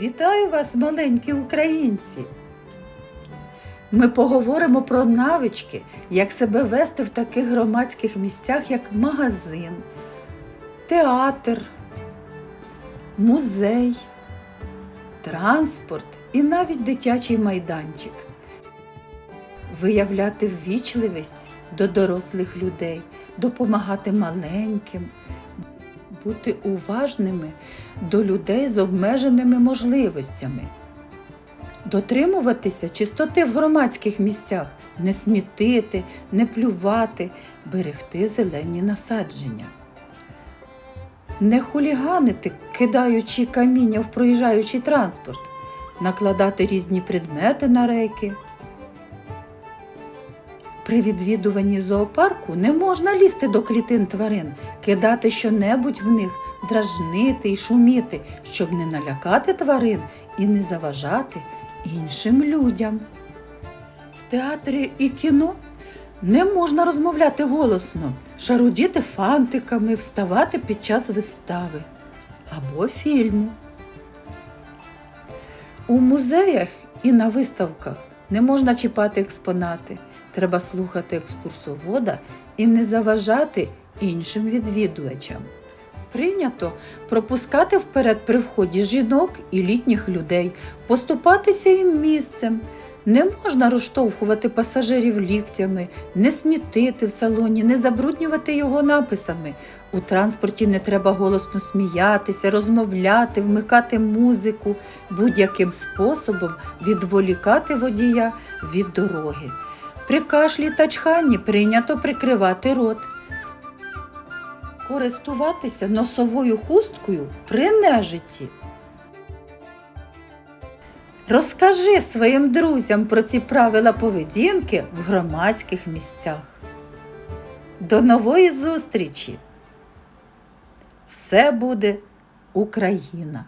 Вітаю вас, маленькі українці! Ми поговоримо про навички, як себе вести в таких громадських місцях, як магазин, театр, музей, транспорт і навіть дитячий майданчик. Виявляти ввічливість до дорослих людей, допомагати маленьким, бути уважними до людей з обмеженими можливостями, дотримуватися чистоти в громадських місцях, не смітити, не плювати, берегти зелені насадження. Не хуліганити, кидаючи каміння в проїжджаючий транспорт, накладати різні предмети на рейки. При відвідуванні зоопарку не можна лізти до клітин тварин, кидати щонебудь в них, дражнити і шуміти, щоб не налякати тварин і не заважати іншим людям. В театрі і кіно не можна розмовляти голосно, шарудіти фантиками, вставати під час вистави або фільму. У музеях і на виставках не можна чіпати експонати. Треба слухати екскурсовода і не заважати іншим відвідувачам. Прийнято пропускати вперед при вході жінок і літніх людей, поступатися їм місцем. Не можна розштовхувати пасажирів ліктями, не смітити в салоні, не забруднювати його написами. У транспорті не треба голосно сміятися, розмовляти, вмикати музику, будь-яким способом відволікати водія від дороги. При кашлі та чханні прийнято прикривати рот. Користуватися носовою хусткою при нежиті. Розкажи своїм друзям про ці правила поведінки в громадських місцях. До нової зустрічі! Все буде Україна!